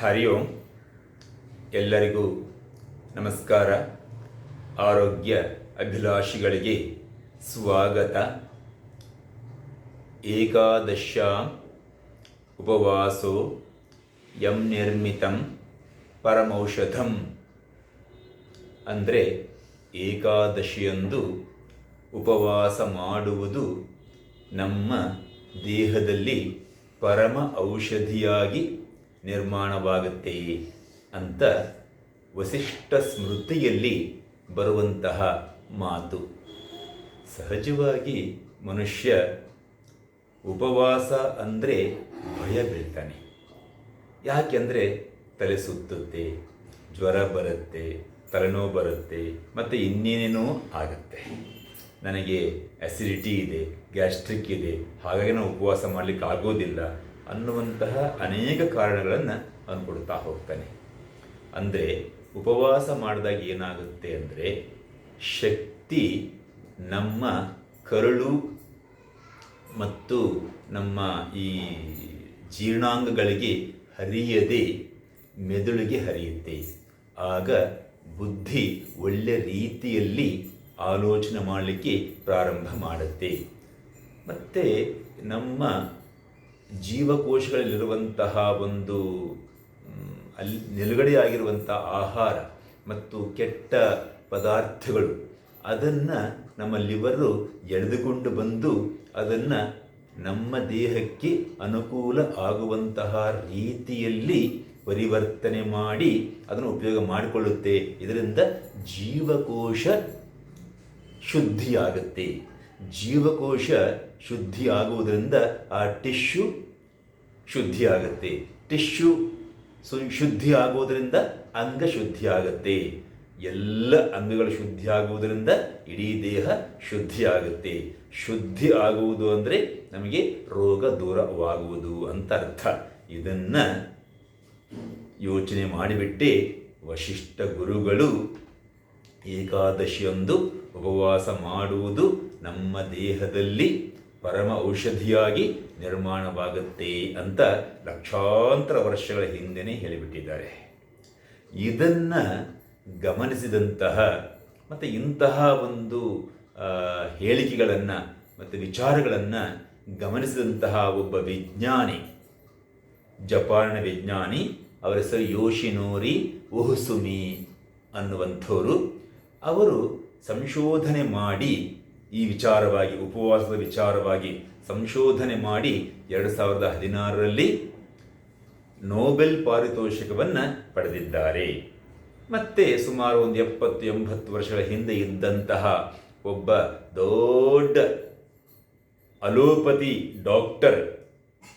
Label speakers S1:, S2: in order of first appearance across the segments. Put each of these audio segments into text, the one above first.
S1: ಹರಿ ಓಂ ಎಲ್ಲರಿಗೂ ನಮಸ್ಕಾರ. ಆರೋಗ್ಯ ಅಭಿಲಾಷಿಗಳಿಗೆ ಸ್ವಾಗತ. ಏಕಾದಶ ಉಪವಾಸೋ ಯಂ ನಿರ್ಮಿತಂ ಪರಮೌಷಧಂ. ಅಂದರೆ ಏಕಾದಶಿಯಂದು ಉಪವಾಸ ಮಾಡುವುದು ನಮ್ಮ ದೇಹದಲ್ಲಿ ಪರಮ ಔಷಧಿಯಾಗಿ ನಿರ್ಮಾಣವಾಗುತ್ತೆ ಅಂತ ವಸಿಷ್ಠ ಸ್ಮೃತಿಯಲ್ಲಿ ಬರುವಂತಹ ಮಾತು. ಸಹಜವಾಗಿ ಮನುಷ್ಯ ಉಪವಾಸ ಅಂದರೆ ಭಯ ಬೀಳ್ತಾನೆ. ಯಾಕೆಂದರೆ ತಲೆ ಸುತ್ತುತ್ತೆ, ಜ್ವರ ಬರುತ್ತೆ, ತಲೆನೋವು ಬರುತ್ತೆ, ಮತ್ತು ಇನ್ನೇನೇನೋ ಆಗುತ್ತೆ. ನನಗೆ ಅಸಿಡಿಟಿ ಇದೆ ಗ್ಯಾಸ್ಟ್ರಿಕ್ ಇದೆ, ಹಾಗಾಗಿ ನಾನು ಉಪವಾಸ ಮಾಡಲಿಕ್ಕೆ ಆಗೋದಿಲ್ಲ ಅನ್ನುವಂತಹ ಅನೇಕ ಕಾರಣಗಳನ್ನು ಅವನು ಕೊಡ್ತಾ ಹೋಗ್ತಾನೆ. ಅಂದರೆ ಉಪವಾಸ ಮಾಡಿದಾಗ ಏನಾಗುತ್ತೆ ಅಂದರೆ ಶಕ್ತಿ ನಮ್ಮ ಕರುಳು ಮತ್ತು ನಮ್ಮ ಈ ಜೀರ್ಣಾಂಗಗಳಿಗೆ ಹರಿಯದೆ ಮೆದುಳಿಗೆ ಹರಿಯುತ್ತೆ. ಆಗ ಬುದ್ಧಿ ಒಳ್ಳೆ ರೀತಿಯಲ್ಲಿ ಆಲೋಚನೆ ಮಾಡಲಿಕ್ಕೆ ಪ್ರಾರಂಭ ಮಾಡುತ್ತೆ. ಮತ್ತು ನಮ್ಮ ಜೀವಕೋಶಗಳಲ್ಲಿರುವಂತಹ ಒಂದು ಅಲ್ಲಿ ನಿಲುಗಡೆಯಾಗಿರುವಂಥ ಆಹಾರ ಮತ್ತು ಕೆಟ್ಟ ಪದಾರ್ಥಗಳು, ಅದನ್ನು ನಮ್ಮ ಲಿವರು ಎಳೆದುಕೊಂಡು ಬಂದು ಅದನ್ನು ನಮ್ಮ ದೇಹಕ್ಕೆ ಅನುಕೂಲ ಆಗುವಂತಹ ರೀತಿಯಲ್ಲಿ ಪರಿವರ್ತನೆ ಮಾಡಿ ಅದನ್ನು ಉಪಯೋಗ ಮಾಡಿಕೊಳ್ಳುತ್ತೆ. ಇದರಿಂದ ಜೀವಕೋಶ ಶುದ್ಧಿಯಾಗುತ್ತೆ. ಜೀವಕೋಶ ಶುದ್ಧಿ ಆಗುವುದರಿಂದ ಆ ಟಿಶ್ಯೂ ಶುದ್ಧಿ ಆಗುತ್ತೆ ಟಿಶ್ಯೂ ಸು ಶುದ್ಧಿ ಆಗುವುದರಿಂದ ಅಂಗ ಶುದ್ಧಿ ಆಗುತ್ತೆ ಎಲ್ಲ ಅಂಗಗಳು ಶುದ್ಧಿ ಆಗುವುದರಿಂದ ಇಡೀ ದೇಹ ಶುದ್ಧಿ ಆಗುತ್ತೆ ಶುದ್ಧಿ ಆಗುವುದು ಅಂದರೆ ನಮಗೆ ರೋಗ ದೂರವಾಗುವುದು ಅಂತ ಅರ್ಥ. ಇದನ್ನು ಯೋಚನೆ ಮಾಡಿಬಿಟ್ಟೆ ವಶಿಷ್ಠ ಗುರುಗಳು ಏಕಾದಶಿಯೊಂದು ಉಪವಾಸ ಮಾಡುವುದು ನಮ್ಮ ದೇಹದಲ್ಲಿ ಪರಮ ಔಷಧಿಯಾಗಿ ನಿರ್ಮಾಣವಾಗುತ್ತೆ ಅಂತ ಲಕ್ಷಾಂತರ ವರ್ಷಗಳ ಹಿಂದೆನೇ ಹೇಳಿಬಿಟ್ಟಿದ್ದಾರೆ. ಇದನ್ನು ಗಮನಿಸಿದಂತಹ ಮತ್ತು ಇಂತಹ ಒಂದು ಹೇಳಿಕೆಗಳನ್ನು ಮತ್ತು ವಿಚಾರಗಳನ್ನು ಗಮನಿಸಿದಂತಹ ಒಬ್ಬ ವಿಜ್ಞಾನಿ, ಜಪಾನ್ನ ವಿಜ್ಞಾನಿ, ಅವರ ಹೆಸರು ಯೋಶಿನೋರಿ ಓಹುಸುಮಿ ಅನ್ನುವಂಥವರು ಅವರು ಸಂಶೋಧನೆ ಮಾಡಿ ಈ ವಿಚಾರವಾಗಿ, ಉಪವಾಸದ ವಿಚಾರವಾಗಿ ಸಂಶೋಧನೆ ಮಾಡಿ ಎರಡು ಸಾವಿರದ ಹದಿನಾರರಲ್ಲಿ ನೋಬೆಲ್ ಪಾರಿತೋಷಿಕವನ್ನು ಪಡೆದಿದ್ದಾರೆ. ಮತ್ತೆ ಸುಮಾರು ಒಂದು ಎಪ್ಪತ್ತು, ಎಂಬತ್ತು ವರ್ಷಗಳ ಹಿಂದೆ ಇದ್ದಂತಹ ಒಬ್ಬ ದೊಡ್ಡ allopathy doctor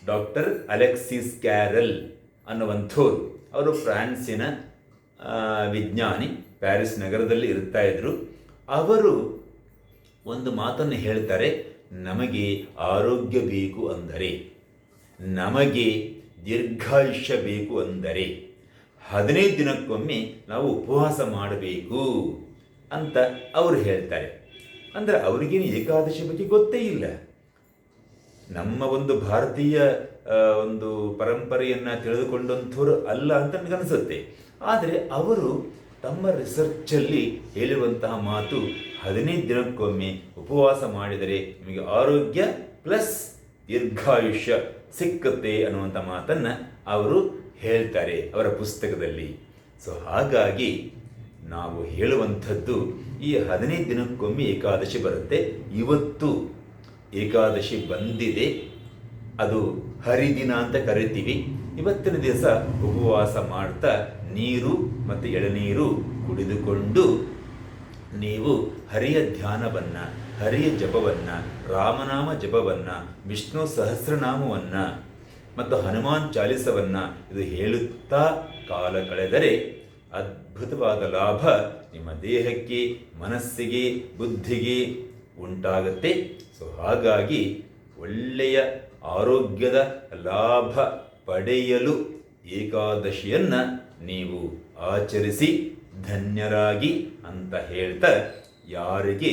S1: doctor Alexis Carrel ಅನ್ನುವಂಥವ್ರು. ಅವರು ಫ್ರಾನ್ಸಿನ ವಿಜ್ಞಾನಿ. ಪ್ಯಾರಿಸ್ ನಗರದಲ್ಲಿ ಇರ್ತಾ ಇದ್ರು. ಅವರು ಒಂದು ಮಾತನ್ನು ಹೇಳ್ತಾರೆ, ನಮಗೆ ಆರೋಗ್ಯ ಬೇಕು ಅಂದರೆ, ನಮಗೆ ದೀರ್ಘಾಯುಷ್ಯ ಬೇಕು ಅಂದರೆ, ಹದಿನೈದು ದಿನಕ್ಕೊಮ್ಮೆ ನಾವು ಉಪವಾಸ ಮಾಡಬೇಕು ಅಂತ ಅವರು ಹೇಳ್ತಾರೆ. ಅಂದರೆ ಅವರಿಗೇನು ಏಕಾದಶಿ ಬಗ್ಗೆ ಗೊತ್ತೇ ಇಲ್ಲ. ನಮ್ಮ ಒಂದು ಭಾರತೀಯ ಒಂದು ಪರಂಪರೆಯನ್ನು ತಿಳಿದುಕೊಂಡಂಥವ್ರು ಅಲ್ಲ ಅಂತ ನನಗನ್ಸುತ್ತೆ. ಆದರೆ ಅವರು ತಮ್ಮ ರಿಸರ್ಚಲ್ಲಿ ಹೇಳುವಂತಹ ಮಾತು ಹದಿನೈದು ದಿನಕ್ಕೊಮ್ಮೆ ಉಪವಾಸ ಮಾಡಿದರೆ ನಿಮಗೆ ಆರೋಗ್ಯ ಪ್ಲಸ್ ದೀರ್ಘಾಯುಷ್ಯ ಸಿಕ್ಕುತ್ತೆ ಅನ್ನುವಂಥ ಮಾತನ್ನು ಅವರು ಹೇಳ್ತಾರೆ ಅವರ ಪುಸ್ತಕದಲ್ಲಿ. ಸೊ ಹಾಗಾಗಿ ನಾವು ಹೇಳುವಂಥದ್ದು ಈ ಹದಿನೈದು ದಿನಕ್ಕೊಮ್ಮೆ ಏಕಾದಶಿ ಬರುತ್ತೆ. ಇವತ್ತು ಏಕಾದಶಿ ಬಂದಿದೆ. ಅದು ಹರಿದಿನ ಅಂತ ಕರಿತೀವಿ. ಇವತ್ತಿನ ದಿವಸ ಉಪವಾಸ ಮಾಡ್ತಾ ನೀರು ಮತ್ತು ಎಳನೀರು ಕುಡಿದುಕೊಂಡು ನೀವು ಹರಿಯ ಧ್ಯಾನವನ್ನು, ಹರಿಯ ಜಪವನ್ನು, ರಾಮನಾಮ ಜಪವನ್ನು, ವಿಷ್ಣು ಸಹಸ್ರನಾಮವನ್ನು ಮತ್ತು ಹನುಮಾನ್ ಚಾಲಿಸವನ್ನು ಇದು ಹೇಳುತ್ತಾ ಕಾಲ ಕಳೆದರೆ ಅದ್ಭುತವಾದ ಲಾಭ ನಿಮ್ಮ ದೇಹಕ್ಕೆ, ಮನಸ್ಸಿಗೆ, ಬುದ್ಧಿಗೆ ಉಂಟಾಗುತ್ತೆ. ಸೊ ಹಾಗಾಗಿ ಒಳ್ಳೆಯ ಆರೋಗ್ಯದ ಲಾಭ ಪಡೆಯಲು ಏಕಾದಶಿಯನ್ನು ನೀವು ಆಚರಿಸಿ ಧನ್ಯರಾಗಿ ಅಂತ ಹೇಳ್ತಾ ಯಾರಿಗೆ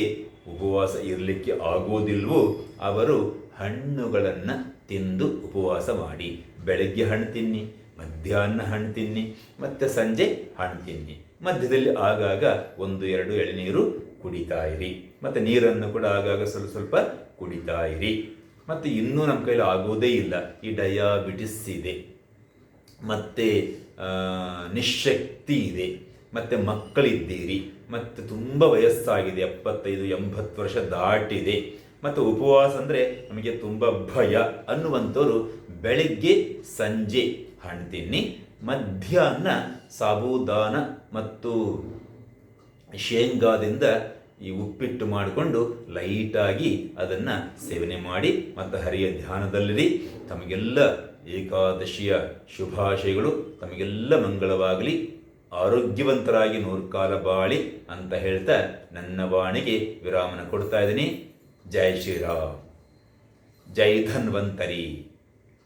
S1: ಉಪವಾಸ ಇರಲಿಕ್ಕೆ ಆಗೋದಿಲ್ವೋ ಅವರು ಹಣ್ಣುಗಳನ್ನು ತಿಂದು ಉಪವಾಸ ಮಾಡಿ. ಬೆಳಗ್ಗೆ ಹಣ್ಣು ತಿನ್ನಿ, ಮಧ್ಯಾಹ್ನ ಹಣ್ಣು ತಿನ್ನಿ, ಮತ್ತು ಸಂಜೆ ಹಣ್ಣು ತಿನ್ನಿ. ಮಧ್ಯದಲ್ಲಿ ಆಗಾಗ ಒಂದು, ಎರಡು ಎಳನೀರು ಕುಡಿತಾ ಇರಿ. ಮತ್ತು ನೀರನ್ನು ಕೂಡ ಆಗಾಗ ಸ್ವಲ್ಪ ಸ್ವಲ್ಪ ಕುಡಿತಾ ಇರಿ. ಮತ್ತು ಇನ್ನೂ ನಮ್ಮ ಕೈಲಿ ಆಗೋದೇ ಇಲ್ಲ. ಈ ಡಯಾಬಿಟಿಸ್ ಇದೆ. ಮತ್ತು ನಿಶಕ್ತಿ ಇದೆ ಮತ್ತು ಮಕ್ಕಳಿದ್ದೀರಿ. ಮತ್ತು ತುಂಬ ವಯಸ್ಸಾಗಿದೆ. ಎಪ್ಪತ್ತೈದು, ಎಂಬತ್ತು ವರ್ಷ ದಾಟಿದೆ. ಮತ್ತು ಉಪವಾಸ ಅಂದರೆ ನಮಗೆ ತುಂಬ ಭಯ ಅನ್ನುವಂಥವ್ರು ಬೆಳಗ್ಗೆ, ಸಂಜೆ ಹಣ್ಣು ತಿನ್ನಿ ಮಧ್ಯಾಹ್ನ ಸಾಬೂದಾನ ಮತ್ತು ಶೇಂಗಾದಿಂದ ಈ ಉಪ್ಪಿಟ್ಟು ಮಾಡಿಕೊಂಡು ಲೈಟಾಗಿ ಅದನ್ನು ಸೇವನೆ ಮಾಡಿ ಮತ್ತು ಹರಿಯ ಧ್ಯಾನದಲ್ಲಿರಿ. ತಮಗೆಲ್ಲ ಏಕಾದಶಿಯ ಶುಭಾಶಯಗಳು. ತಮಗೆಲ್ಲ ಮಂಗಳವಾಗಲಿ. ಆರೋಗ್ಯವಂತರಾಗಿ ನೂರ್ಕಾಲ ಬಾಳಿ ಅಂತ ಹೇಳ್ತಾ ನನ್ನ ವಾಣಿಗೆ ವಿರಾಮನ ಕೊಡ್ತಾ ಇದ್ದೀನಿ. ಜೈ ಶ್ರೀರಾಮ್. ಜೈ ಧನ್ವಂತರಿ.